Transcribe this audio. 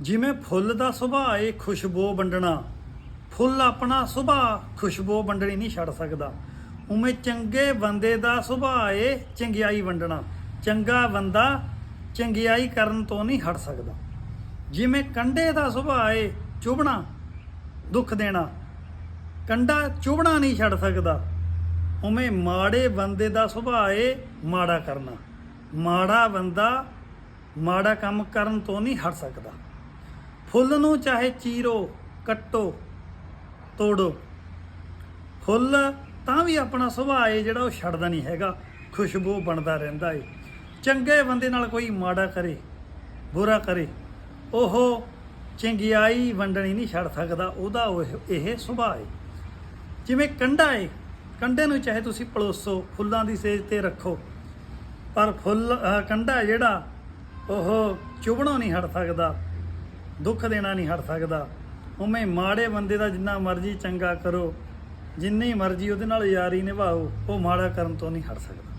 ਜਿਵੇਂ ਫੁੱਲ ਦਾ ਸੁਭਾਅ ਏ ਖੁਸ਼ਬੂ ਵੰਡਣਾ। ਫੁੱਲ ਆਪਣਾ ਸੁਭਾਅ ਖੁਸ਼ਬੂ ਵੰਡਣੀ ਨਹੀਂ ਛੱਡ ਸਕਦਾ। ਉਵੇਂ ਚੰਗੇ ਬੰਦੇ ਦਾ ਸੁਭਾਅ ਏ ਚੰਗਿਆਈ ਵੰਡਣਾ। ਚੰਗਾ ਬੰਦਾ ਚੰਗਿਆਈ ਕਰਨ ਤੋਂ ਨਹੀਂ ਹਟ ਸਕਦਾ। ਜਿਵੇਂ ਕੰਡੇ ਦਾ ਸੁਭਾਅ ਏ ਚੁਭਣਾ, ਦੁੱਖ ਦੇਣਾ। ਕੰਡਾ ਚੁਭਣਾ ਨਹੀਂ ਛੱਡ ਸਕਦਾ। ਉਵੇਂ ਮਾੜੇ ਬੰਦੇ ਦਾ ਸੁਭਾਅ ਏ ਮਾੜਾ ਕਰਨਾ। ਮਾੜਾ ਬੰਦਾ ਮਾੜਾ ਕੰਮ ਕਰਨ ਤੋਂ ਨਹੀਂ ਹਟ ਸਕਦਾ। ਫੁੱਲ ਨੂੰ ਚਾਹੇ ਚੀਰੋ, ਕੱਟੋ, ਤੋੜੋ। ਫੁੱਲ ਤਾਂ ਵੀ ਆਪਣਾ ਸੁਭਾਅ ਏ ਜਿਹੜਾ ਉਹ ਛੱਡਦਾ ਨਹੀਂ ਹੈਗਾ, ਖੁਸ਼ਬੂ ਬਣਦਾ ਰਹਿੰਦਾ ਏ। ਚੰਗੇ ਬੰਦੇ ਨਾਲ ਕੋਈ ਮਾੜਾ ਕਰੇ, ਬੁਰਾ ਕਰੇ, ਉਹ ਚੰਗਿਆਈ ਵੰਡਣੀ ਨਹੀਂ ਛੱਡ ਸਕਦਾ, ਉਹਦਾ ਉਹ- ਇਹ ਸੁਭਾਅ ਏ। ਜਿਵੇਂ ਕੰਡਾ ਏ, ਕੰਡੇ ਨੂੰ ਚਾਹੇ ਤੁਸੀਂ ਪਲੋਸੋ, ਫੁੱਲਾਂ ਦੀ ਸੇਜ ਤੇ ਰੱਖੋ, ਪਰ ਫੁੱਲ, ਅਹ ਕੰਡਾ ਜਿਹੜਾ ਉਹ ਚੁਭਣੋਂ ਨਹੀਂ ਹਟ ਸਕਦਾ ਦੁੱਖ ਦੇਣਾ ਨਹੀਂ ਹਟ ਸਕਦਾ। ਉਵੇਂ ਮਾੜੇ ਬੰਦੇ ਦਾ ਜਿੰਨਾ ਮਰਜ਼ੀ ਚੰਗਾ ਕਰੋ, ਜਿੰਨੀ ਮਰਜ਼ੀ ਉਹਦੇ ਨਾਲ ਯਾਰੀ ਨਿਭਾਓ, ਉਹ ਮਾੜਾ ਕਰਨ ਤੋਂ ਨਹੀਂ ਹਟ ਸਕਦਾ।